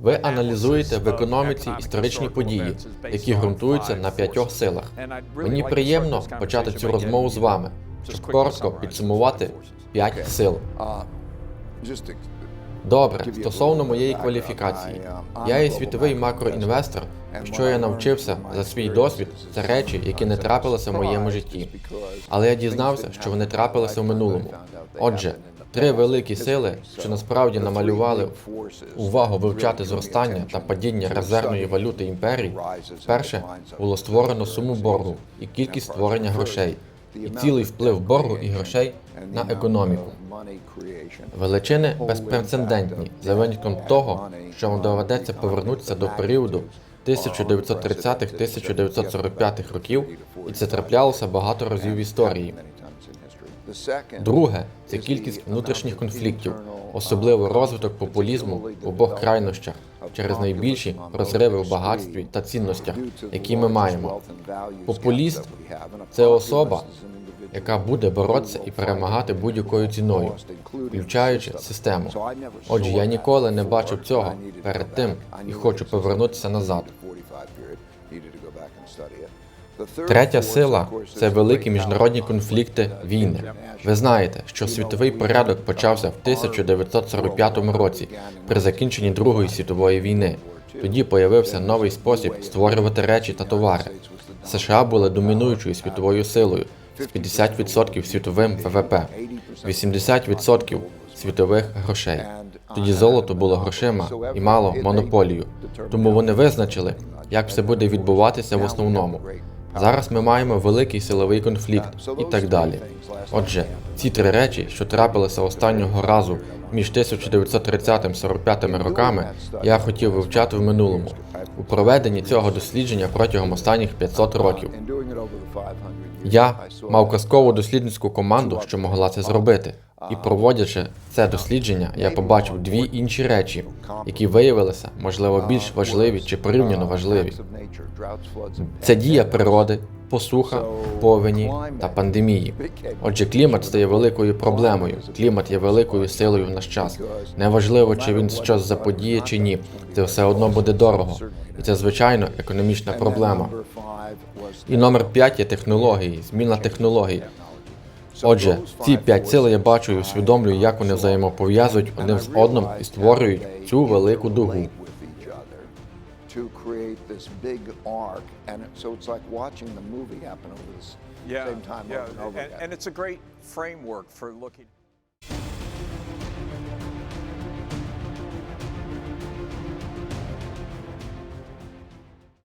Ви аналізуєте в економіці історичні події, які ґрунтуються на п'ятьох силах. Мені приємно почати цю розмову з вами, щоб коротко підсумувати п'ять сил. Добре, стосовно моєї кваліфікації, я є світовий макроінвестор. Що я навчився за свій досвід, це речі, які не трапилися в моєму житті. Але я дізнався, що вони трапилися в минулому. Отже, три великі сили, що насправді намалювали увагу вивчати зростання та падіння резервної валюти імперій. Перше було створено суму боргу і кількість створення грошей, і цілий вплив боргу і грошей на економіку. Величини безпрецедентні за винятком того, що вам доведеться повернутися до періоду 1930-1945 років, і це траплялося багато разів в історії. Друге це кількість внутрішніх конфліктів, особливо розвиток популізму в обох крайнощах через найбільші розриви в багатстві та цінностях, які ми маємо. Популіст це особа, яка буде боротися і перемагати будь-якою ціною, включаючи систему. Отже, я ніколи не бачив цього перед тим і хочу повернутися назад. Третя сила це великі міжнародні конфлікти війни. Ви знаєте, що світовий порядок почався в 1945 році при закінченні Другої світової війни. Тоді появився новий спосіб створювати речі та товари. США були домінуючою світовою силою з 50% світовим ВВП, 80% світових грошей. Тоді золото було грошима і мало монополію. Тому вони визначили, як все буде відбуватися в основному. Зараз ми маємо великий силовий конфлікт і так далі. Отже, ці три речі, що трапилися останнього разу між 1930-45 роками, я хотів вивчати в минулому. У проведенні цього дослідження протягом останніх 500 років. Я мав казкову дослідницьку команду, що могла це зробити. І проводячи це дослідження, я побачив дві інші речі, які виявилися, можливо, більш важливі чи порівняно важливі. Це дія природи, посуха, повені та пандемії. Отже, клімат стає великою проблемою. Клімат є великою силою в наш час. Неважливо, чи він щось заподіє чи ні. Це все одно буде дорого. І це звичайно економічна проблема. І номер 5 є технології, зміна технологій. Отже, ці п'ять сил я бачу і усвідомлюю, як вони взаємопов'язують один з одним і створюють цю велику дугу. Yeah, yeah, and and it's a great framework for looking.